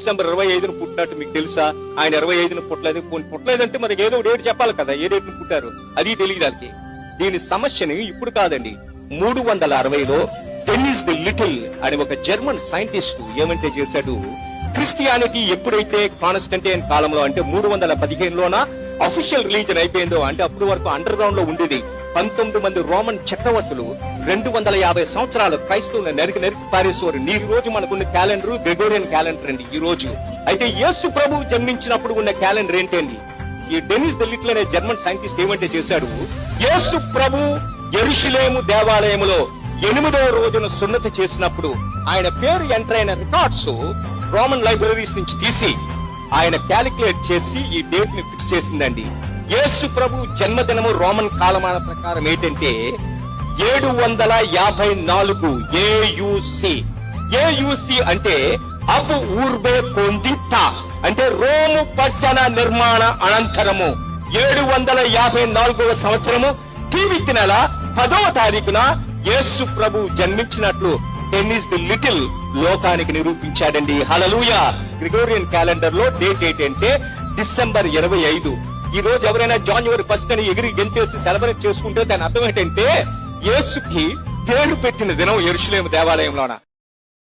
December ఇరవై ఐదున పుట్టినట్టు మీకు తెలుసా? ఆయన ఇరవై ఐదున పుట్టలేదు పోనీ పుట్టలేదంటే మనకి ఏదో డేట్ చెప్పాలి కదా ఏ డేట్ పుట్టారు? అది తెలియదు వాళ్ళకి దీని సమస్యని ఇప్పుడు కాదండి. మూడు వందల అరవైలో డెన్నిస్ ది లిటిల్ అని ఒక జర్మన్ సైంటిస్ట్ ఏమంటే చేశాడు? క్రిస్టియానిటీ ఎప్పుడైతే కాన్స్టంటైన్ కాలంలో అంటే మూడు వందల పదిహేనులోన అఫీషియల్ రిలీజన్ అయిపోయిందో అంటే అప్పుడు వరకు అండర్ గ్రౌండ్లో ఉండేది పంతొమ్మిది మంది రోమన్ చక్రవర్తులు రెండు వందల యాభై సంవత్సరాలు క్రైస్తవులను నరికి నరికి పారేసేవారు. ఈ రోజు మనకున్న క్యాలెండర్ గ్రెగోరియన్ క్యాలెండర్ అండి ఈ రోజు. అయితే యేసు ప్రభు జన్మించినప్పుడు ఉన్న క్యాలెండర్ ఏంటండి? ఈ డెనిస్ ద అనే జర్మన్ సైంటిస్ట్ ఏమంటే చేశాడు? యేసు ప్రభు ఎరుషులేము దేవాలయములో ఎనిమిదవ రోజున సున్నత చేసినప్పుడు ఆయన పేరు ఎంటర్ అయిన రికార్డ్స్ రోమన్ లైబ్రరీస్ నుంచి తీసి ఆయన క్యాలిక్యులేట్ చేసి ఈ డేట్ని ఫిక్స్ చేసిందండి. యేసు ప్రభు జన్మదినము రోమన్ కాలమాన ప్రకారం ఏంటంటే ఏడు వందల యాభై నాలుగు ఏయుసి. ఏయుసి అంటే అబు ఊర్బే పొందిత. అంటే రోము పట్టణ నిర్మాణ అనంతరము. ఏడు వందల యాభై నాలుగవ సంవత్సరము టీవీ నెల పదవ తారీఖున యేసు ప్రభు జన్మించినట్లు టెన్నిస్ ది లిటిల్ లోకానికి నిరూపించాడండి. హలలుయా గ్రిగోరియన్ క్యాలెండర్లో డేట్ ఏంటంటే డిసెంబర్ ఇరవై ఐదు. ఈ రోజు ఎవరైనా జాన్యువరి ఫస్ట్ అని ఎగిరి గెంతేసి సెలబ్రేట్ చేసుకుంటే దాని అర్థం ఏంటంటే యేసుకి పేరు పెట్టిన దినం ఎరుషులేము దేవాలయంలోన.